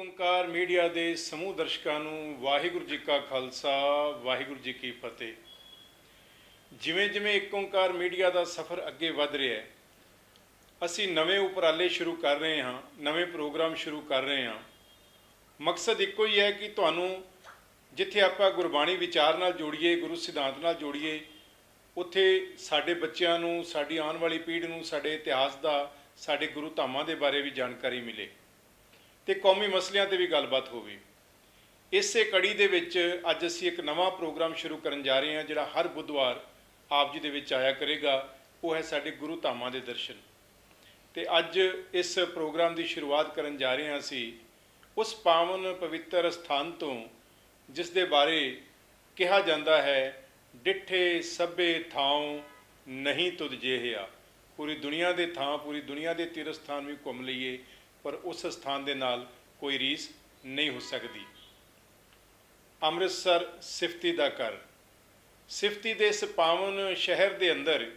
ਓੰਕਾਰ media ਦੇ ਸਮੂਹ ਦਰਸ਼ਕਾਂ ਨੂੰ ਵਾਹਿਗੁਰੂ ਜੀ ਕਾ ਖਾਲਸਾ, ਵਾਹਿਗੁਰੂ ਜੀ ਕੀ ਫਤਿਹ। ਜਿਵੇਂ ਜਿਵੇਂ ਇੱਕ ਓੰਕਾਰ ਮੀਡੀਆ ਦਾ ਸਫ਼ਰ ਅੱਗੇ ਵਧ ਰਿਹਾ ਹੈ, ਅਸੀਂ ਨਵੇਂ ਉਪਰਾਲੇ ਸ਼ੁਰੂ ਕਰ ਰਹੇ ਹਾਂ, ਨਵੇਂ ਪ੍ਰੋਗਰਾਮ ਸ਼ੁਰੂ ਕਰ ਰਹੇ ਹਾਂ। ਮਕਸਦ ਇੱਕੋ ਹੀ ਹੈ ਕਿ ਤੁਹਾਨੂੰ ਜਿੱਥੇ ਆਪਾਂ ਗੁਰਬਾਣੀ ਵਿਚਾਰ ਨਾਲ ਜੋੜੀਏ, ਗੁਰੂ ਸਿਧਾਂਤ ਨਾਲ ਜੋੜੀਏ, ਉੱਥੇ ਸਾਡੇ ਬੱਚਿਆਂ ਨੂੰ, ਸਾਡੀ ਆਉਣ ਵਾਲੀ ਪੀੜ੍ਹੀ ਨੂੰ, ਸਾਡੇ ਇਤਿਹਾਸ ਦਾ, ਸਾਡੇ ਗੁਰੂ ਧਾਮਾਂ ਦੇ ਬਾਰੇ ਵੀ ਜਾਣਕਾਰੀ ਮਿਲੇ। ਤੇ ਕੌਮੀ ਮਸਲਿਆਂ ਤੇ ਵੀ ਗੱਲਬਾਤ ਹੋਵੇ। ਇਸੇ ਕੜੀ ਦੇ ਵਿੱਚ ਅੱਜ ਅਸੀਂ ਇੱਕ ਨਵਾਂ ਪ੍ਰੋਗਰਾਮ ਸ਼ੁਰੂ ਕਰਨ ਜਾ ਰਹੇ ਹਾਂ, ਜਿਹੜਾ ਹਰ ਬੁੱਧਵਾਰ ਆਪ ਜੀ ਦੇ ਵਿੱਚ ਆਇਆ ਕਰੇਗਾ। ਉਹ ਹੈ ਸਾਡੇ ਗੁਰੂ ਧਾਮਾਂ ਦੇ ਦਰਸ਼ਨ। ਤੇ ਅੱਜ ਇਸ ਪ੍ਰੋਗਰਾਮ ਦੀ ਸ਼ੁਰੂਆਤ ਕਰਨ ਜਾ ਰਹੇ ਹਾਂ ਅਸੀਂ, ਉਸ ਪਾਵਨ ਪਵਿੱਤਰ ਸਥਾਨ ਤੋਂ, ਜਿਸ ਦੇ ਬਾਰੇ ਕਿਹਾ ਜਾਂਦਾ ਹੈ, ਡਿੱਠੇ ਸਭੇ ਥਾਉ ਨਹੀਂ ਤੁਧ ਜਿਹਿਆ। ਪੂਰੀ ਦੁਨੀਆ ਦੇ ਥਾਂ, ਪੂਰੀ ਦੁਨੀਆ ਦੇ ਤੀਰਥ ਸਥਾਨ ਵੀ ਘੁੰਮ ਲਈਏ। ਪਰ ਉਸ ਸਥਾਨ ਦੇ ਨਾਲ ਕੋਈ ਰੀਸ ਨਹੀਂ ਹੋ ਸਕਦੀ। ਅੰਮ੍ਰਿਤਸਰ ਸਿਫਤੀ ਦਾ ਘਰ। ਸਿਫਤੀ ਦੇ ਇਸ ਪਾਵਨ ਸ਼ਹਿਰ ਦੇ ਅੰਦਰ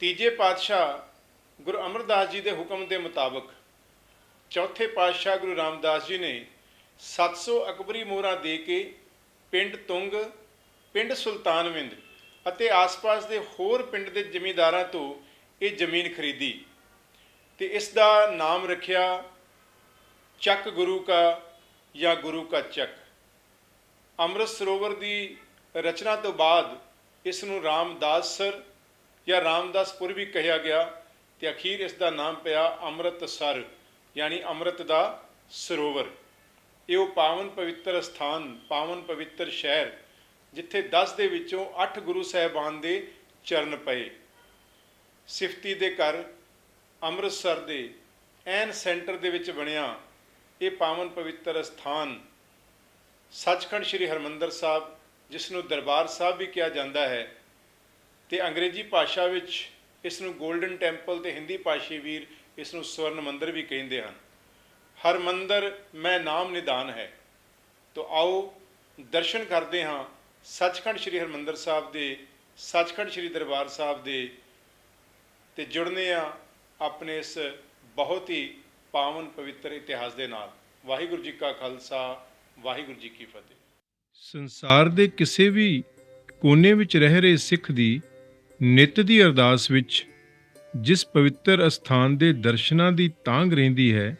ਤੀਜੇ ਪਾਤਸ਼ਾਹ ਗੁਰੂ ਅਮਰਦਾਸ ਜੀ ਦੇ ਹੁਕਮ ਦੇ ਮੁਤਾਬਕ ਚੌਥੇ ਪਾਤਸ਼ਾਹ ਗੁਰੂ ਰਾਮਦਾਸ ਜੀ ਨੇ 700 ਅਕਬਰੀ ਮੋਹਰਾਂ ਦੇ ਕੇ ਪਿੰਡ ਤੁੰਗ, ਪਿੰਡ ਸੁਲਤਾਨਵਿੰਦ ਅਤੇ ਆਸ-ਪਾਸ ਦੇ ਹੋਰ ਪਿੰਡ ਦੇ ਜ਼ਮੀਂਦਾਰਾਂ ਤੋਂ ਇਹ ਜ਼ਮੀਨ ਖਰੀਦੀ। ਤੇ ਇਸ ਦਾ ਨਾਮ ਰੱਖਿਆ ਚੱਕ ਗੁਰੂ ਕਾ ਜਾਂ ਗੁਰੂ ਕਾ ਚੱਕ। ਅੰਮ੍ਰਿਤ ਸਰੋਵਰ ਦੀ ਰਚਨਾ ਤੋਂ ਬਾਅਦ ਇਸ ਨੂੰ ਰਾਮਦਾਸ ਸਰ ਜਾਂ ਰਾਮਦਾਸਪੁਰ ਵੀ ਕਿਹਾ ਗਿਆ ਤੇ ਅਖੀਰ ਇਸ ਦਾ ਨਾਮ ਪਿਆ ਅੰਮ੍ਰਿਤਸਰ ਯਾਨੀ ਅੰਮ੍ਰਿਤ ਦਾ ਸਰੋਵਰ। ਇਹ ਉਹ ਪਾਵਨ ਪਵਿੱਤਰ ਸਥਾਨ, ਪਾਵਨ ਪਵਿੱਤਰ ਸ਼ਹਿਰ, ਜਿੱਥੇ 10 ਦੇ ਵਿੱਚੋਂ 8 ਗੁਰੂ ਸਾਹਿਬਾਨ ਦੇ ਚਰਨ ਪਏ। ਸਿਫਤੀ ਦੇ ਘਰ ਅੰਮ੍ਰਿਤਸਰ ਦੇ ਐਨ ਸੈਂਟਰ ਦੇ ਵਿੱਚ ਬਣਿਆ ਇਹ ਪਾਵਨ ਪਵਿੱਤਰ ਸਥਾਨ ਸੱਚਖੰਡ ਸ੍ਰੀ ਹਰਮੰਦਰ ਸਾਹਿਬ ਜਿਸ ਨੂੰ ਦਰਬਾਰ ਸਾਹਿਬ ਵੀ ਕਿਹਾ ਜਾਂਦਾ ਹੈ ਤੇ ਅੰਗਰੇਜ਼ੀ ਭਾਸ਼ਾ ਵਿੱਚ ਇਸ ਨੂੰ 골ਡਨ ਟੈਂਪਲ ਤੇ ਹਿੰਦੀ ਭਾਸ਼ੀ ਵੀਰ ਇਸ ਨੂੰ ਸਵਰਨ ਮੰਦਰ ਵੀ ਕਹਿੰਦੇ ਹਨ। ਹਰ ਮੰਦਰ ਮੈਂ ਨਾਮ ਨਿਦਾਨ ਹੈ। ਤੋ ਆਓ ਦਰਸ਼ਨ ਕਰਦੇ ਹਾਂ ਸੱਚਖੰਡ ਸ੍ਰੀ ਹਰਮੰਦਰ ਸਾਹਿਬ ਦੇ, ਸੱਚਖੰਡ ਸ੍ਰੀ ਦਰਬਾਰ ਸਾਹਿਬ ਦੇ ਤੇ ਜੁੜਨੇ ਆ ਆਪਣੇ ਇਸ ਬਹੁਤ ਹੀ ਪਾਵਨ ਪਵਿੱਤਰ ਇਤਿਹਾਸ ਦੇ ਨਾਲ। ਵਾਹਿਗੁਰੂ ਜੀ ਕਾ ਖਾਲਸਾ, ਵਾਹਿਗੁਰੂ ਜੀ ਕੀ ਫਤਿਹ। ਸੰਸਾਰ ਦੇ ਕਿਸੇ ਵੀ ਕੋਨੇ ਵਿੱਚ ਰਹਿ ਰਹੇ ਸਿੱਖ ਦੀ ਨਿਤ ਦੀ ਅਰਦਾਸ ਵਿੱਚ ਜਿਸ ਪਵਿੱਤਰ ਅਸਥਾਨ ਦੇ ਦਰਸ਼ਨਾਂ ਦੀ ਤਾਂਗ ਰਹਿੰਦੀ ਹੈ,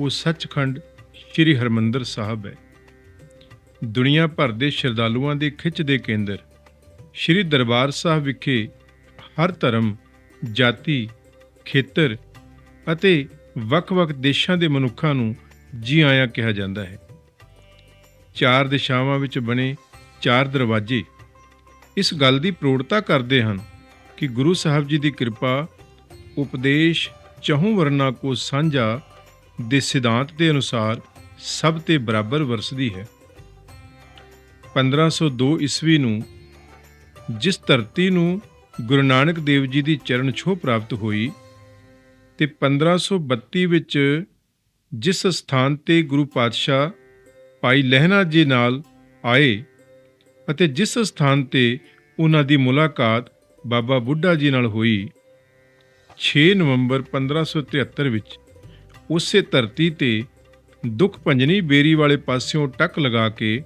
ਉਹ ਸੱਚਖੰਡ ਸ੍ਰੀ ਹਰਮੰਦਰ ਸਾਹਿਬ ਹੈ। ਦੁਨੀਆ ਭਰ ਦੇ ਸ਼ਰਧਾਲੂਆਂ ਦੇ ਖਿੱਚ ਦੇ ਕੇਂਦਰ ਸ੍ਰੀ ਦਰਬਾਰ ਸਾਹਿਬ ਵਿਖੇ ਹਰ ਧਰਮ, ਜਾਤੀ ਖੇਤਰ ਅਤੇ ਵੱਖ-ਵੱਖ ਦੇਸ਼ਾਂ ਦੇ ਮਨੁੱਖਾਂ ਨੂੰ ਜੀ ਆਇਆਂ ਕਿਹਾ ਜਾਂਦਾ ਹੈ। ਚਾਰ ਦਿਸ਼ਾਵਾਂ ਵਿੱਚ ਬਣੇ ਚਾਰ ਦਰਵਾਜ਼ੇ ਇਸ ਗੱਲ ਦੀ ਪ੍ਰੋੜਤਾ ਕਰਦੇ ਹਨ ਕਿ ਗੁਰੂ ਸਾਹਿਬ ਜੀ ਦੀ ਕਿਰਪਾ ਉਪਦੇਸ਼ ਚਹੂ ਵਰਨਾ ਕੋ ਸਾਂਝਾ ਦੇ ਸਿਧਾਂਤ ਦੇ ਅਨੁਸਾਰ ਸਭ ਤੇ ਬਰਾਬਰ ਵਰਸਦੀ ਹੈ। 1502 ਈਸਵੀ ਨੂੰ ਜਿਸ ਧਰਤੀ ਨੂੰ ਗੁਰੂ ਨਾਨਕ ਦੇਵ ਜੀ ਦੀ ਚਰਨ ਛੋਹ ਪ੍ਰਾਪਤ ਹੋਈ ਤੇ 1532 ਵਿੱਚ ਜਿਸ ਸਥਾਨ ਤੇ ਗੁਰੂ ਪਾਤਸ਼ਾਹ ਭਾਈ ਲਹਿਣਾ ਜੀ ਨਾਲ ਆਏ ਅਤੇ ਜਿਸ ਸਥਾਨ ਤੇ ਉਹਨਾਂ ਦੀ ਮੁਲਾਕਾਤ ਬਾਬਾ ਬੁੱਢਾ ਜੀ ਨਾਲ ਹੋਈ 6 ਨਵੰਬਰ 1573 ਵਿੱਚ ਉਸੇ ਧਰਤੀ ਤੇ ਦੁੱਖ ਭੰਜਨੀ ਬੇਰੀ ਵਾਲੇ ਪਾਸਿਓਂ ਟੱਕ ਲਗਾ ਕੇ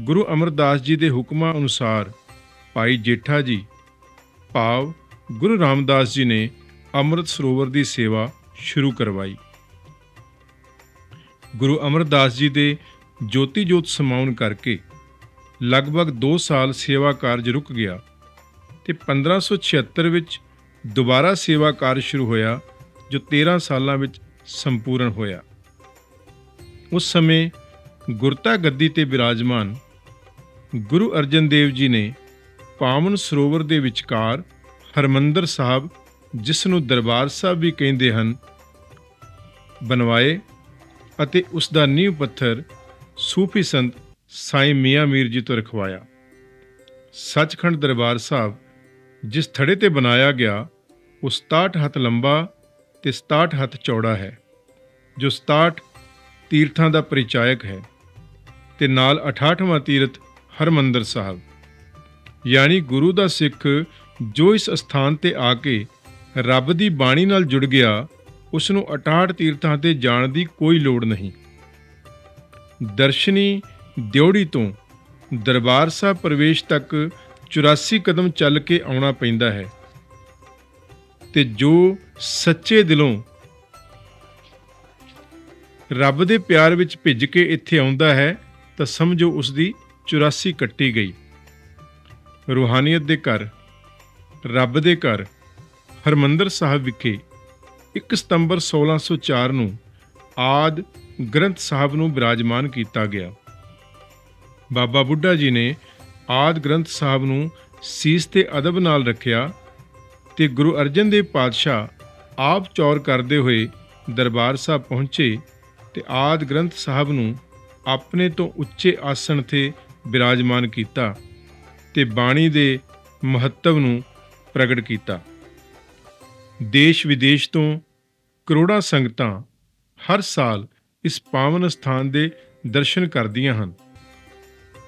ਗੁਰੂ ਅਮਰਦਾਸ ਜੀ ਦੇ ਹੁਕਮਾਂ ਅਨੁਸਾਰ ਭਾਈ ਜੇਠਾ ਜੀ, ਭਾਵ ਗੁਰੂ ਰਾਮਦਾਸ ਜੀ ਨੇ ਅੰਮ੍ਰਿਤ ਸਰੋਵਰ ਦੀ ਸੇਵਾ ਸ਼ੁਰੂ ਕਰਵਾਈ। ਗੁਰੂ ਅਮਰਦਾਸ ਜੀ ਦੇ ਜੋਤੀ ਜੋਤ ਸਮਾਉਣ ਕਰਕੇ ਲਗਭਗ 2 ਸਾਲ ਸੇਵਾ ਕਾਰਜ ਰੁਕ ਗਿਆ ਤੇ 1576 ਵਿੱਚ ਦੁਬਾਰਾ ਸੇਵਾ ਕਾਰਜ ਸ਼ੁਰੂ ਹੋਇਆ, ਜੋ 13 ਸਾਲਾਂ ਵਿੱਚ ਸੰਪੂਰਨ ਹੋਇਆ। ਉਸ ਸਮੇਂ ਗੁਰਤਾ ਗੱਦੀ ਤੇ ਬਿਰਾਜਮਾਨ ਗੁਰੂ ਅਰਜਨ ਦੇਵ ਜੀ ਨੇ ਪਾਵਨ ਸਰੋਵਰ ਦੇ ਵਿਚਕਾਰ ਹਰਮੰਦਰ ਸਾਹਿਬ ਜਿਸ ਨੂੰ ਦਰਬਾਰ ਸਾਹਿਬ ਵੀ ਕਹਿੰਦੇ ਹਨ, ਬਣਵਾਏ ਅਤੇ ਉਸ ਦਾ ਨੀਂਹ ਪੱਥਰ ਸੂਫੀ ਸੰਤ ਸਾਈਂ ਮੀਆਂ ਮੀਰ ਜੀ ਤੋਂ ਰਖਵਾਇਆ। ਸੱਚਖੰਡ ਦਰਬਾਰ ਸਾਹਿਬ ਜਿਸ ਥੜੇ ਤੇ ਬਣਾਇਆ ਗਿਆ, ਉਹ 67 ਹੱਥ ਲੰਬਾ ਤੇ 67 ਹੱਥ ਚੌੜਾ ਹੈ, ਜੋ 67 ਤੀਰਥਾਂ ਦਾ ਪਰਿਚਾਇਕ ਹੈ ਤੇ ਨਾਲ 68ਵਾਂ ਤੀਰਥ ਹਰਮੰਦਰ ਸਾਹਿਬ। ਯਾਨੀ ਗੁਰੂ ਦਾ ਸਿੱਖ ਜੋ ਇਸ ਸਥਾਨ ਤੇ ਆ ਕੇ ਰੱਬ ਦੀ ਬਾਣੀ ਨਾਲ ਜੁੜ ਗਿਆ ਉਸ ਨੂੰ 68 ਤੀਰਥਾਂ ਤੇ ਜਾਣ ਦੀ ਕੋਈ ਲੋੜ ਨਹੀਂ। ਦਰਸ਼ਨੀ ਦਿਉੜੀ ਤੋਂ ਦਰਬਾਰ ਸਾਹਿਬ ਪ੍ਰਵੇਸ਼ ਤੱਕ 84 ਕਦਮ ਚੱਲ ਕੇ ਆਉਣਾ ਪੈਂਦਾ ਹੈ ਤੇ ਜੋ ਸੱਚੇ ਦਿਲੋਂ ਰੱਬ ਦੇ ਪਿਆਰ ਵਿੱਚ ਭਿੱਜ ਕੇ ਇੱਥੇ ਆਉਂਦਾ ਹੈ, ਤਾਂ ਸਮਝੋ ਉਸ ਦੀ 84 ਕੱਟੀ ਗਈ। ਰੂਹਾਨੀਅਤ ਦੇ ਘਰ, ਰੱਬ ਦੇ ਘਰ। ਹਰਮੰਦਰ ਸਾਹਿਬ ਵਿਖੇ 1 ਸਤੰਬਰ 1604 ਨੂੰ ਆਦ ਗ੍ਰੰਥ ਸਾਹਿਬ ਨੂੰ ਬਿਰਾਜਮਾਨ ਕੀਤਾ ਗਿਆ। ਬਾਬਾ ਬੁੱਢਾ ਜੀ ਨੇ ਆਦ ਗ੍ਰੰਥ ਸਾਹਿਬ ਨੂੰ ਸੀਸ ਤੇ ਅਦਬ ਨਾਲ ਰੱਖਿਆ ਤੇ ਗੁਰੂ ਅਰਜਨ ਦੇਵ ਪਾਤਸ਼ਾਹ ਆਪ ਚੌਰ ਕਰਦੇ ਹੋਏ ਦਰਬਾਰ ਸਾਹਿਬ ਪਹੁੰਚੇ ਤੇ ਆਦ ਗ੍ਰੰਥ ਸਾਹਿਬ ਨੂੰ ਆਪਣੇ ਤੋਂ ਉੱਚੇ ਆਸਣ ਤੇ ਬਿਰਾਜਮਾਨ ਕੀਤਾ ਤੇ ਬਾਣੀ ਦੇ ਮਹੱਤਵ ਨੂੰ ਪ੍ਰਗਟ ਕੀਤਾ। ਦੇਸ਼ ਵਿਦੇਸ਼ ਤੋਂ ਕਰੋੜਾਂ ਸੰਗਤਾਂ ਹਰ ਸਾਲ ਇਸ ਪਾਵਨ ਸਥਾਨ ਦੇ ਦਰਸ਼ਨ ਕਰਦੀਆਂ ਹਨ।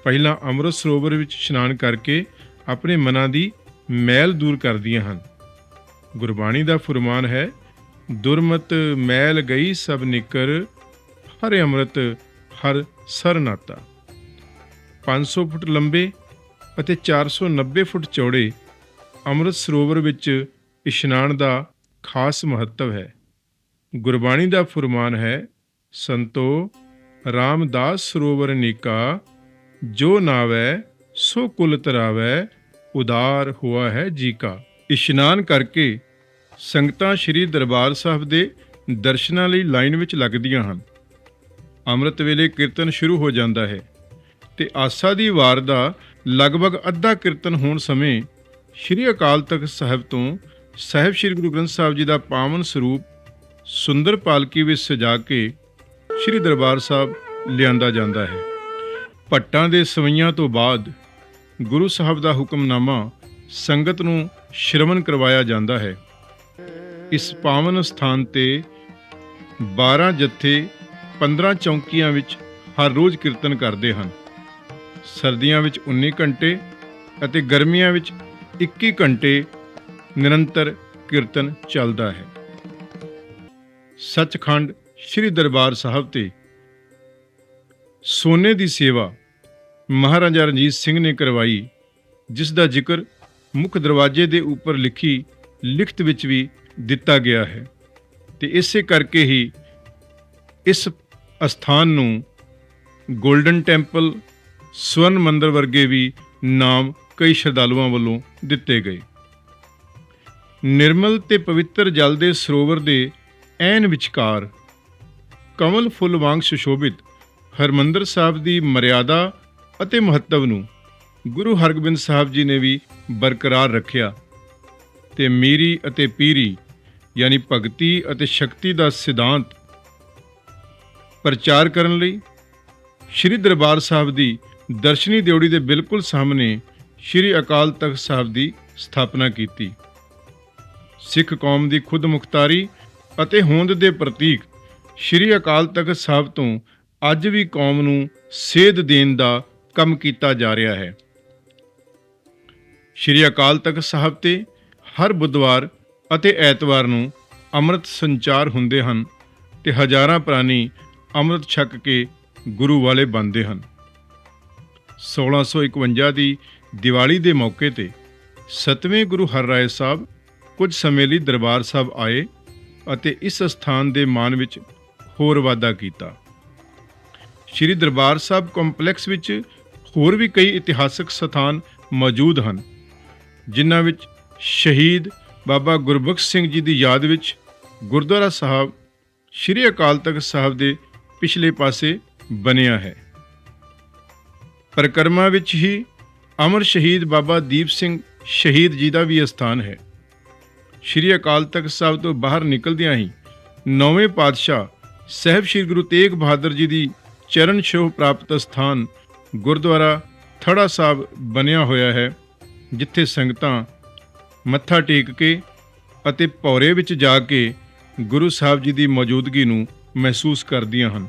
ਪਹਿਲਾਂ ਅੰਮ੍ਰਿਤ ਸਰੋਵਰ ਵਿੱਚ ਇਸ਼ਨਾਨ ਕਰਕੇ ਆਪਣੇ ਮਨਾਂ ਦੀ ਮੈਲ ਦੂਰ ਕਰਦੀਆਂ ਹਨ। ਗੁਰਬਾਣੀ ਦਾ ਫਰਮਾਨ ਹੈ, ਦੁਰਮਤ ਮੈਲ ਗਈ ਸਭ ਨਿਕਰ, ਹਰ ਅੰਮ੍ਰਿਤ, ਹਰ ਸਰ ਨਾਤਾ 500 ਫੁੱਟ ਲੰਬੇ ਅਤੇ 490 ਫੁੱਟ ਚੌੜੇ ਅੰਮ੍ਰਿਤ ਸਰੋਵਰ ਵਿੱਚ ਇਸ਼ਨਾਨ ਦਾ ਖਾਸ ਮਹੱਤਵ ਹੈ। ਗੁਰਬਾਣੀ ਦਾ ਫਰਮਾਨ ਹੈ, ਸੰਤੋ ਰਾਮਦਾਸ ਸਰੋਵਰ ਨੀਕਾ, ਜੋ ਨਾਵੈ ਸੋ ਕੁਲ ਤਰਾਵੈ, ਉਦਾਰ ਹੋਆ ਹੈ ਜੀ ਕਾ ਇਸ਼ਨਾਨ ਕਰਕੇ ਸੰਗਤਾਂ ਸ੍ਰੀ ਦਰਬਾਰ ਸਾਹਿਬ ਦੇ ਦਰਸ਼ਨਾਂ ਲਈ ਲਾਈਨ ਵਿੱਚ ਲੱਗਦੀਆਂ ਹਨ। ਅੰਮ੍ਰਿਤ ਵੇਲੇ ਕੀਰਤਨ ਸ਼ੁਰੂ ਹੋ ਜਾਂਦਾ ਹੈ ਤੇ ਆਸਾ ਦੀ ਵਾਰ ਦਾ ਲਗਭਗ ਅੱਧਾ ਕੀਰਤਨ ਹੋਣ ਸਮੇਂ ਸ੍ਰੀ ਅਕਾਲ ਤਖਤ ਸਾਹਿਬ ਤੋਂ ਸਾਹਿਬ ਸ੍ਰੀ ਗੁਰੂ ਗ੍ਰੰਥ ਸਾਹਿਬ ਜੀ ਦਾ ਪਾਵਨ ਸਰੂਪ ਸੁੰਦਰ ਪਾਲਕੀ ਵਿੱਚ ਸਜਾ ਕੇ ਸ੍ਰੀ ਦਰਬਾਰ ਸਾਹਿਬ ਲਿਆਂਦਾ ਜਾਂਦਾ ਹੈ। ਭੱਟਾਂ ਦੇ ਸਵਈਆਂ ਤੋਂ ਬਾਅਦ ਗੁਰੂ ਸਾਹਿਬ ਦਾ ਹੁਕਮਨਾਮਾ ਸੰਗਤ ਨੂੰ ਸ਼ਰਵਨ ਕਰਵਾਇਆ ਜਾਂਦਾ ਹੈ। ਇਸ ਪਾਵਨ ਸਥਾਨ ਤੇ 12 ਜੱਥੇ 15 ਚੌਂਕੀਆਂ ਵਿੱਚ ਹਰ ਰੋਜ਼ ਕੀਰਤਨ ਕਰਦੇ ਹਨ। ਸਰਦੀਆਂ ਵਿੱਚ 19 ਘੰਟੇ ਅਤੇ ਗਰਮੀਆਂ ਵਿੱਚ 21 ਘੰਟੇ ਨਿਰੰਤਰ ਕੀਰਤਨ ਚੱਲਦਾ ਹੈ। ਸੱਚਖੰਡ ਸ੍ਰੀ ਦਰਬਾਰ ਸਾਹਿਬ ਤੇ ਸੋਨੇ ਦੀ ਸੇਵਾ ਮਹਾਰਾਜਾ ਰਣਜੀਤ ਸਿੰਘ ਨੇ ਕਰਵਾਈ, ਜਿਸ ਦਾ ਜ਼ਿਕਰ ਮੁੱਖ ਦਰਵਾਜ਼ੇ ਦੇ ਉੱਪਰ ਲਿਖੀ ਲਿਖਤ ਵਿੱਚ ਵੀ ਦਿੱਤਾ ਗਿਆ ਹੈ ਤੇ ਇਸੇ ਕਰਕੇ ਹੀ ਇਸ ਅਸਥਾਨ ਨੂੰ 골ਡਨ ਟੈਂਪਲ ਸਵਰਨ ਮੰਦਰ ਵਰਗੇ ਵੀ ਨਾਮ ਕਈ ਸ਼ਰਧਾਲੂਆਂ ਵੱਲੋਂ ਦਿੱਤੇ ਗਏ। ਨਿਰਮਲ ਤੇ ਪਵਿੱਤਰ ਜਲ ਦੇ ਸਰੋਵਰ ਦੇ ਐਨ ਵਿਚਕਾਰ। ਕਮਲ ਫੁੱਲ ਵਾਂਗ ਸੁਸ਼ੋਭਿਤ, ਹਰਮੰਦਰ ਸਾਹਿਬ ਦੀ ਮਰਿਆਦਾ ਅਤੇ ਮਹੱਤਵ ਨੂੰ ਗੁਰੂ ਹਰਗੋਬਿੰਦ ਸਾਹਿਬ ਜੀ ਨੇ ਵੀ ਬਰਕਰਾਰ ਰੱਖਿਆ ਤੇ ਮੀਰੀ ਅਤੇ ਪੀਰੀ, ਯਾਨੀ ਭਗਤੀ ਅਤੇ ਸ਼ਕਤੀ ਦਾ ਸਿਧਾਂਤ ਪ੍ਰਚਾਰ ਕਰਨ ਲਈ ਸ੍ਰੀ ਦਰਬਾਰ ਸਾਹਿਬ ਦੀ ਦਰਸ਼ਨੀ ਦਿਉੜੀ ਦੇ ਬਿਲਕੁਲ ਸਾਹਮਣੇ ਸ੍ਰੀ ਅਕਾਲ ਤਖਤ ਸਾਹਿਬ ਦੀ ਸਥਾਪਨਾ ਕੀਤੀ। ਸਿੱਖ ਕੌਮ ਦੀ ਖੁਦ ਮੁਖਤਾਰੀ ਅਤੇ ਹੋਂਦ ਦੇ ਪ੍ਰਤੀਕ ਸ੍ਰੀ ਅਕਾਲ ਤਖਤ ਸਾਹਿਬ ਤੋਂ ਅੱਜ ਵੀ ਕੌਮ ਨੂੰ ਸੇਧ ਦੇਣ ਦਾ ਕੰਮ ਕੀਤਾ ਜਾ ਰਿਹਾ ਹੈ। ਸ੍ਰੀ ਅਕਾਲ ਤਖਤ ਸਾਹਿਬ ਤੇ ਹਰ ਬੁੱਧਵਾਰ ਅਤੇ ਐਤਵਾਰ ਨੂੰ ਅੰਮ੍ਰਿਤ ਸੰਚਾਰ ਹੁੰਦੇ ਹਨ ਤੇ ਹਜ਼ਾਰਾਂ ਪ੍ਰਾਣੀ ਅੰਮ੍ਰਿਤ ਛਕ ਕੇ ਗੁਰੂ ਵਾਲੇ ਬਣਦੇ ਹਨ। 1651 ਦੀ ਦੀਵਾਲੀ ਦੇ ਮੌਕੇ ਤੇ ਸਤਵੇਂ ਗੁਰੂ ਹਰਰਾਏ ਸਾਹਿਬ ਕੁਝ ਸਮੇਂ ਲਈ ਦਰਬਾਰ ਸਾਹਿਬ ਆਏ ਅਤੇ ਇਸ ਸਥਾਨ ਦੇ ਮਾਨ ਵਿੱਚ ਹੋਰ ਵਾਧਾ ਕੀਤਾ। ਸ਼੍ਰੀ ਦਰਬਾਰ ਸਾਹਿਬ ਕੰਪਲੈਕਸ ਵਿੱਚ ਹੋਰ ਵੀ ਕਈ ਇਤਿਹਾਸਕ ਸਥਾਨ ਮੌਜੂਦ ਹਨ, ਜਿਨ੍ਹਾਂ ਵਿੱਚ ਸ਼ਹੀਦ ਬਾਬਾ ਗੁਰਬਖਸ਼ ਸਿੰਘ ਜੀ ਦੀ ਯਾਦ ਵਿੱਚ ਗੁਰਦੁਆਰਾ ਸਾਹਿਬ, ਸ਼੍ਰੀ ਅਕਾਲ ਤਖਤ ਸਾਹਿਬ ਦੇ ਪਿਛਲੇ ਪਾਸੇ ਬਣਿਆ ਹੈ। ਪਰਿਕਰਮਾ ਵਿੱਚ ਹੀ ਅਮਰ ਸ਼ਹੀਦ ਬਾਬਾ ਦੀਪ ਸਿੰਘ ਸ਼ਹੀਦ ਜੀ ਦਾ ਵੀ ਸਥਾਨ ਹੈ। ਸ਼੍ਰੀ ਅਕਾਲ ਤਖਤ ਸਾਹਿਬ ਤੋਂ ਬਾਹਰ ਨਿਕਲਦਿਆਂ ਹੀ ਨੌਵੇਂ ਪਾਤਸ਼ਾਹ ਸਹਿਬ ਸ੍ਰੀ ਗੁਰੂ ਤੇਗ ਬਹਾਦਰ ਜੀ ਦੀ ਚਰਨ ਛੋਹ ਪ੍ਰਾਪਤ ਸਥਾਨ ਗੁਰਦੁਆਰਾ ਥੜਾ ਸਾਹਿਬ ਬਣਿਆ ਹੋਇਆ ਹੈ, ਜਿੱਥੇ ਸੰਗਤਾਂ ਮੱਥਾ ਟੇਕ ਕੇ ਅਤੇ ਭੌਰੇ ਵਿੱਚ ਜਾ ਕੇ ਗੁਰੂ ਸਾਹਿਬ ਜੀ ਦੀ ਮੌਜੂਦਗੀ ਨੂੰ ਮਹਿਸੂਸ ਕਰਦੀਆਂ ਹਨ।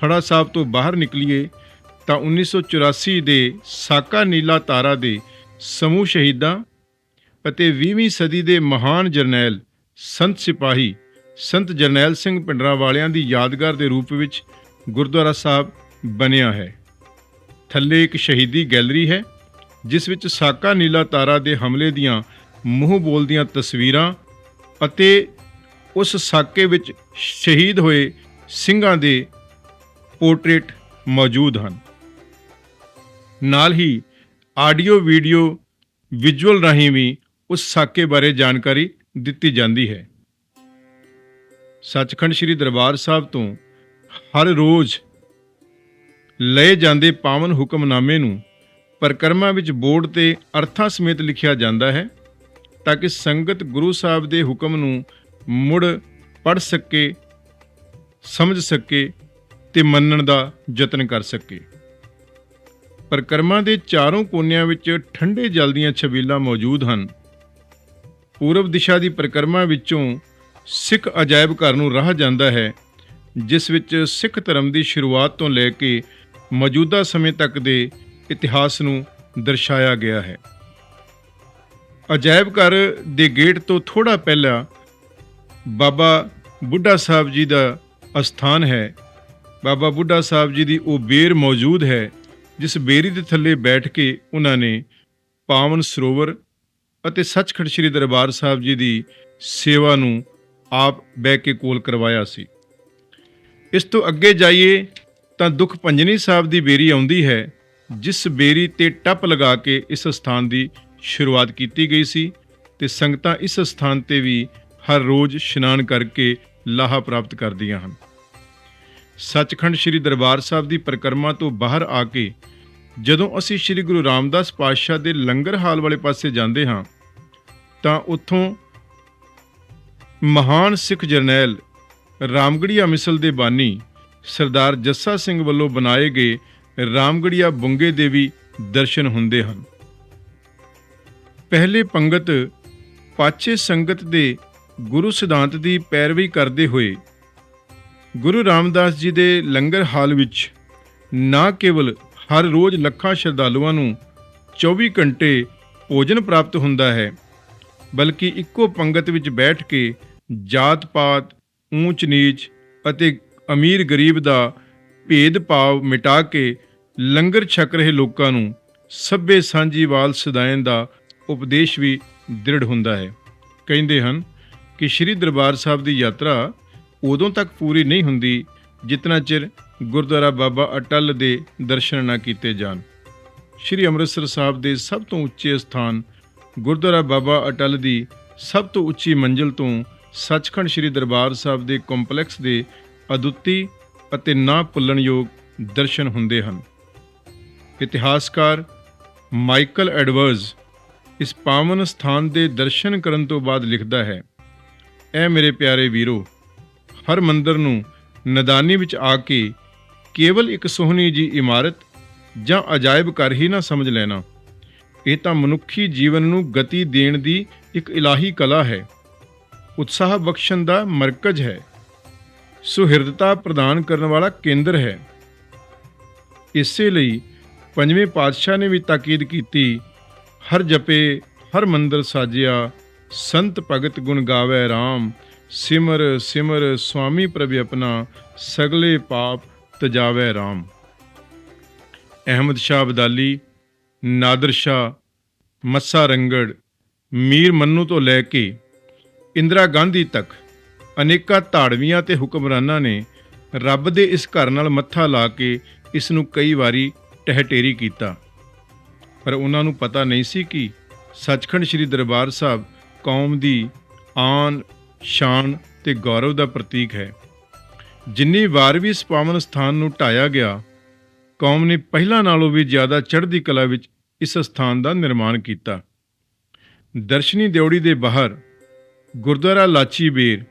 ਥੜਾ ਸਾਹਿਬ ਤੋਂ ਬਾਹਰ ਨਿਕਲੀਏ ਤਾਂ 1984 ਦੇ ਸਾਕਾ ਨੀਲਾ ਤਾਰਾ ਦੇ ਸਮੂਹ ਸ਼ਹੀਦਾਂ ਅਤੇ 20ਵੀਂ ਸਦੀ ਦੇ ਮਹਾਨ ਜਰਨੈਲ, ਸੰਤ ਸਿਪਾਹੀ, ਸੰਤ ਜਰਨੈਲ ਸਿੰਘ ਪਿੰਡਰਾ ਵਾਲਿਆਂ ਦੀ ਯਾਦਗਾਰ ਦੇ ਰੂਪ ਵਿੱਚ ਗੁਰਦੁਆਰਾ ਸਾਹਿਬ ਬਣਿਆ ਹੈ। ਥੱਲੇ ਇੱਕ ਸ਼ਹੀਦੀ ਗੈਲਰੀ ਹੈ, ਜਿਸ ਵਿੱਚ ਸਾਕਾ ਨੀਲਾ ਤਾਰਾ ਦੇ ਹਮਲੇ ਦੀਆਂ ਮੂੰਹ ਬੋਲਦੀਆਂ ਤਸਵੀਰਾਂ ਅਤੇ ਉਸ ਸਾਕੇ ਵਿੱਚ ਸ਼ਹੀਦ ਹੋਏ ਸਿੰਘਾਂ ਦੇ ਪੋਰਟਰੇਟ ਮੌਜੂਦ ਹਨ। ਨਾਲ ਹੀ ਆਡੀਓ, ਵੀਡੀਓ, ਵਿਜ਼ੂਅਲ ਰਾਹੀਂ ਵੀ ਉਸ ਸਾਕੇ ਬਾਰੇ ਜਾਣਕਾਰੀ ਦਿੱਤੀ ਜਾਂਦੀ ਹੈ। ਸੱਚਖੰਡ ਸ੍ਰੀ ਦਰਬਾਰ ਸਾਹਿਬ ਤੋਂ ਹਰ ਰੋਜ਼ ਲਏ ਜਾਂਦੇ ਪਾਵਨ ਹੁਕਮਨਾਮੇ ਨੂੰ ਪਰਿਕਰਮਾ ਵਿੱਚ ਬੋਰਡ ਤੇ ਅਰਥਾਂ ਸਮੇਤ ਲਿਖਿਆ ਜਾਂਦਾ ਹੈ ਤਾਂ ਕਿ ਸੰਗਤ ਗੁਰੂ ਸਾਹਿਬ ਦੇ ਹੁਕਮ ਨੂੰ ਮੁੜ ਪੜ ਸਕੇ, ਸਮਝ ਸਕੇ ਤੇ ਮੰਨਣ ਦਾ ਯਤਨ ਕਰ ਸਕੇ। ਪਰਿਕਰਮਾ ਦੇ ਚਾਰੋਂ ਕੋਨਿਆਂ ਵਿੱਚ ਠੰਡੇ ਜਲ ਦੀਆਂ ਛਬੀਲਾਂ ਮੌਜੂਦ ਹਨ। ਪੂਰਬ ਦਿਸ਼ਾ ਦੀ ਪਰਿਕਰਮਾ ਵਿੱਚੋਂ ਸਿੱਖ ਅਜਾਇਬ ਘਰ ਨੂੰ ਰਾਹ ਜਾਂਦਾ ਹੈ, ਜਿਸ ਵਿੱਚ ਸਿੱਖ ਧਰਮ ਦੀ ਸ਼ੁਰੂਆਤ ਤੋਂ ਲੈ ਕੇ ਮੌਜੂਦਾ ਸਮੇਂ ਤੱਕ ਦੇ ਇਤਿਹਾਸ ਨੂੰ ਦਰਸਾਇਆ ਗਿਆ ਹੈ। ਅਜਾਇਬ ਘਰ ਦੇ ਗੇਟ ਤੋਂ ਥੋੜਾ ਪਹਿਲਾਂ ਬਾਬਾ ਬੁੱਢਾ ਸਾਹਿਬ ਜੀ ਦਾ ਅਸਥਾਨ ਹੈ। ਬਾਬਾ ਬੁੱਢਾ ਸਾਹਿਬ ਜੀ ਦੀ ਉਹ ਬੇਰ ਮੌਜੂਦ ਹੈ, ਜਿਸ ਬੇਰੀ ਦੇ ਥੱਲੇ ਬੈਠ ਕੇ ਉਹਨਾਂ ਨੇ ਪਾਵਨ ਸਰੋਵਰ ਅਤੇ ਸੱਚਖੰਡ ਸ੍ਰੀ ਦਰਬਾਰ ਸਾਹਿਬ ਜੀ ਦੀ ਸੇਵਾ ਨੂੰ ਆਪ ਬਹਿ ਕੇ ਕੋਲ ਕਰਵਾਇਆ ਸੀ। ਇਸ ਤੋਂ ਅੱਗੇ ਜਾਈਏ ਤਾਂ ਦੁੱਖ ਪੰਜਨੀ ਸਾਹਿਬ ਦੀ ਬੇਰੀ ਆਉਂਦੀ ਹੈ, ਜਿਸ ਬੇਰੀ ਤੇ ਟੱਪ ਲਗਾ ਕੇ ਇਸ ਸਥਾਨ ਦੀ ਸ਼ੁਰੂਆਤ ਕੀਤੀ ਗਈ ਸੀ ਤੇ ਸੰਗਤਾਂ ਇਸ ਸਥਾਨ ਤੇ ਵੀ ਹਰ ਰੋਜ਼ ਇਸ਼ਨਾਨ ਕਰਕੇ ਲਾਹਾ ਪ੍ਰਾਪਤ ਕਰਦੀਆਂ ਹਨ। ਸੱਚਖੰਡ ਸ੍ਰੀ ਦਰਬਾਰ ਸਾਹਿਬ ਦੀ ਪਰਿਕਰਮਾ ਤੋਂ ਬਾਹਰ ਆ ਕੇ ਜਦੋਂ ਅਸੀਂ ਸ੍ਰੀ ਗੁਰੂ ਰਾਮਦਾਸ ਪਾਤਸ਼ਾਹ ਦੇ ਲੰਗਰ ਹਾਲ ਵਾਲੇ ਪਾਸੇ ਜਾਂਦੇ ਹਾਂ, ਤਾਂ ਉੱਥੋਂ ਮਹਾਨ ਸਿੱਖ ਜਰਨੈਲ ਰਾਮਗੜੀਆ ਮਿਸਲ ਦੇ ਬਾਨੀ ਸਰਦਾਰ ਜੱਸਾ ਸਿੰਘ ਵੱਲੋਂ ਬਣਾਏ ਗਏ ਰਾਮਗੜੀਆ ਬੁੰਗੇ ਦੇ ਵੀ ਦਰਸ਼ਨ ਹੁੰਦੇ ਹਨ। ਪਹਿਲੇ ਪੰਗਤ ਪਾਛੇ ਸੰਗਤ ਦੇ ਗੁਰੂ ਸਿਧਾਂਤ ਦੀ ਪੈਰਵੀ ਕਰਦੇ ਹੋਏ ਗੁਰੂ ਰਾਮਦਾਸ ਜੀ ਦੇ ਲੰਗਰ ਹਾਲ ਵਿੱਚ ਨਾ ਕੇਵਲ ਹਰ ਰੋਜ਼ ਲੱਖਾਂ ਸ਼ਰਧਾਲੂਆਂ ਨੂੰ 24 ਘੰਟੇ ਭੋਜਨ ਪ੍ਰਾਪਤ ਹੁੰਦਾ ਹੈ, ਬਲਕਿ ਇੱਕੋ ਪੰਗਤ ਵਿੱਚ ਬੈਠ ਕੇ ਜਾਤ ਪਾਤ ਊਚ ਨੀਚ ਅਤੇ ਅਮੀਰ ਗਰੀਬ ਦਾ ਭੇਦਭਾਵ ਮਿਟਾ ਕੇ ਲੰਗਰ ਛਕ ਰਹੇ ਲੋਕਾਂ ਨੂੰ ਸਭੇ ਸਾਂਝੀਵਾਲ ਸਦਾਇਨ ਦਾ ਉਪਦੇਸ਼ ਵੀ ਦ੍ਰਿੜ ਹੁੰਦਾ ਹੈ। ਕਹਿੰਦੇ ਹਨ ਕਿ ਸ੍ਰੀ ਦਰਬਾਰ ਸਾਹਿਬ ਦੀ ਯਾਤਰਾ ਉਦੋਂ ਤੱਕ ਪੂਰੀ ਨਹੀਂ ਹੁੰਦੀ ਜਿਤਨਾ ਚਿਰ ਗੁਰਦੁਆਰਾ ਬਾਬਾ ਅਟਲ ਦੇ ਦਰਸ਼ਨ ਨਾ ਕੀਤੇ ਜਾਣ। ਸ੍ਰੀ ਅੰਮ੍ਰਿਤਸਰ ਸਾਹਿਬ ਦੇ ਸਭ ਤੋਂ ਉੱਚੇ ਸਥਾਨ ਗੁਰਦੁਆਰਾ ਬਾਬਾ ਅਟਲ ਦੀ ਸਭ ਤੋਂ ਉੱਚੀ ਮੰਜ਼ਿਲ ਤੋਂ ਸੱਚਖੰਡ ਸ੍ਰੀ ਦਰਬਾਰ ਸਾਹਿਬ ਦੇ ਕੰਪਲੈਕਸ ਦੇ ਅਦੁੱਤੀ ਅਤੇ ਨਾ ਭੁੱਲਣਯੋਗ ਦਰਸ਼ਨ ਹੁੰਦੇ ਹਨ। ਇਤਿਹਾਸਕਾਰ ਮਾਈਕਲ ਐਡਵਰਜ਼ ਇਸ ਪਾਵਨ ਸਥਾਨ ਦੇ ਦਰਸ਼ਨ ਕਰਨ ਤੋਂ ਬਾਅਦ ਲਿਖਦਾ ਹੈ, ਐ ਮੇਰੇ ਪਿਆਰੇ ਵੀਰੋ, ਹਰ ਮੰਦਰ ਨੂੰ ਨਦਾਨੀ ਵਿੱਚ ਆ ਕੇ ਕੇਵਲ ਇੱਕ ਸੋਹਣੀ ਜੀ ਇਮਾਰਤ ਜਾਂ ਅਜਾਇਬ ਘਰ ਹੀ ਨਾ ਸਮਝ ਲੈਣਾ। ਇਹ ਤਾਂ ਮਨੁੱਖੀ ਜੀਵਨ ਨੂੰ ਗਤੀ ਦੇਣ ਦੀ ਇੱਕ ਇਲਾਹੀ ਕਲਾ ਹੈ। ਉਤਸ਼ਾਹ ਬਖਸ਼ਣ ਦਾ ਮਰਕਜ਼ ਹੈ। ਸੁਹਿਰਦਤਾ ਪ੍ਰਦਾਨ ਕਰਨ ਵਾਲਾ ਕੇਂਦਰ ਹੈ। ਇਸੇ ਲਈ ਪੰਜਵੇਂ ਪਾਤਸ਼ਾਹ ਨੇ ਵੀ ਤਾਕੀਦ ਕੀਤੀ, ਹਰ ਜਪੇ, ਹਰ ਮੰਦਰ ਸਾਜਿਆ, ਸੰਤ ਭਗਤ ਗੁਣ ਗਾਵੇ RAM ਸਿਮਰ ਸਿਮਰ ਸੁਆਮੀ ਪ੍ਰਭ ਆਪਣਾ ਸਗਲੇ ਪਾਪ ਤਜਾਵੇ RAM ਅਹਿਮਦ ਸ਼ਾਹ ਅਬਦਾਲੀ, ਨਾਦਰ ਸ਼ਾਹ, ਮੱਸਾ ਰੰਗੜ, ਮੀਰ ਮੰਨੂ ਤੋਂ ਲੈ ਕੇ ਇੰਦਰਾ ਗਾਂਧੀ ਤੱਕ ਅਨੇਕਾਂ ਧਾੜਵੀਆਂ ਤੇ ਹੁਕਮਰਾਨਾਂ ਨੇ ਰੱਬ ਦੇ ਇਸ ਘਰ ਨਾਲ ਮੱਥਾ ਲਾ ਕੇ ਇਸ ਨੂੰ ਕਈ ਵਾਰੀ ਟਹਿਟੇਰੀ ਕੀਤਾ। ਪਰ ਉਹਨਾਂ ਨੂੰ ਪਤਾ ਨਹੀਂ ਸੀ ਕਿ ਸੱਚਖੰਡ ਸ੍ਰੀ ਦਰਬਾਰ ਸਾਹਿਬ ਕੌਮ ਦੀ ਆਨ ਸ਼ਾਨ ਤੇ ਗੌਰਵ ਦਾ ਪ੍ਰਤੀਕ ਹੈ। ਜਿੰਨੀ ਵਾਰ ਵੀ ਇਸ ਪਾਵਨ ਸਥਾਨ ਨੂੰ ਢਾਇਆ ਗਿਆ, ਕੌਮ ਨੇ ਪਹਿਲਾਂ ਨਾਲੋਂ ਵੀ ਜ਼ਿਆਦਾ ਚੜ੍ਹਦੀ ਕਲਾ ਵਿੱਚ ਇਸ ਸਥਾਨ ਦਾ ਨਿਰਮਾਣ ਕੀਤਾ। ਦਰਸ਼ਨੀ ਦਿਉੜੀ ਦੇ ਬਾਹਰ ਗੁਰਦੁਆਰਾ ਲਾਚੀ ਬੇਰ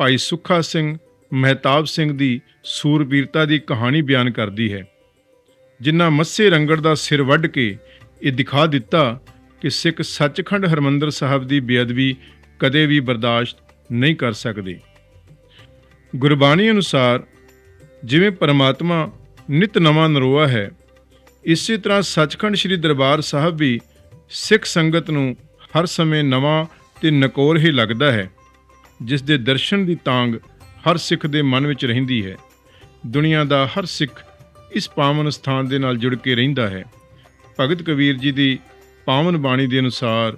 ਭਾਈ ਸੁੱਖਾ ਸਿੰਘ ਮਹਿਤਾਬ ਸਿੰਘ ਦੀ ਸੂਰਬੀਰਤਾ ਦੀ ਕਹਾਣੀ ਬਿਆਨ ਕਰਦੀ ਹੈ, ਜਿਨ੍ਹਾਂ ਮੱਸੇ ਰੰਗੜ ਦਾ ਸਿਰ ਵੱਢ ਕੇ ਇਹ ਦਿਖਾ ਦਿੱਤਾ ਕਿ ਸਿੱਖ ਸੱਚਖੰਡ ਹਰਮੰਦਰ ਸਾਹਿਬ ਦੀ ਬੇਅਦਬੀ ਕਦੇ ਵੀ ਬਰਦਾਸ਼ਤ ਨਹੀਂ ਕਰ ਸਕਦੇ। ਗੁਰਬਾਣੀ ਅਨੁਸਾਰ ਜਿਵੇਂ ਪਰਮਾਤਮਾ ਨਿਤ ਨਵਾਂ ਨਰੋਆ ਹੈ, ਇਸੇ ਤਰ੍ਹਾਂ ਸੱਚਖੰਡ ਸ੍ਰੀ ਦਰਬਾਰ ਸਾਹਿਬ ਵੀ ਸਿੱਖ ਸੰਗਤ ਨੂੰ ਹਰ ਸਮੇਂ ਨਵਾਂ ਤੇ ਨਕੋਰ ਹੀ ਲੱਗਦਾ ਹੈ, ਜਿਸ ਦੇ ਦਰਸ਼ਨ ਦੀ ਤਾਂਗ ਹਰ ਸਿੱਖ ਦੇ ਮਨ ਵਿੱਚ ਰਹਿੰਦੀ ਹੈ। ਦੁਨੀਆ ਦਾ ਹਰ ਸਿੱਖ ਇਸ ਪਾਵਨ ਸਥਾਨ ਦੇ ਨਾਲ ਜੁੜ ਕੇ ਰਹਿੰਦਾ ਹੈ। ਭਗਤ ਕਬੀਰ ਜੀ ਦੀ ਪਾਵਨ ਬਾਣੀ ਦੇ ਅਨੁਸਾਰ,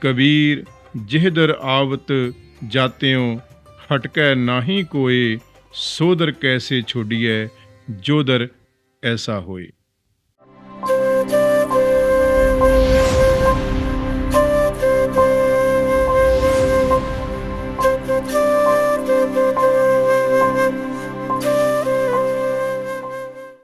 ਕਬੀਰ ਜਿਹਦਰ ਆਵਤ ਜਾਤਿਓ ਹਟਕੈ ਨਾਹੀ ਕੋਏ ਸੋਦਰ ਕੈਸੇ ਛੋਡੀਐ ਜੋਦਰ ਐਸਾ ਹੋਏ।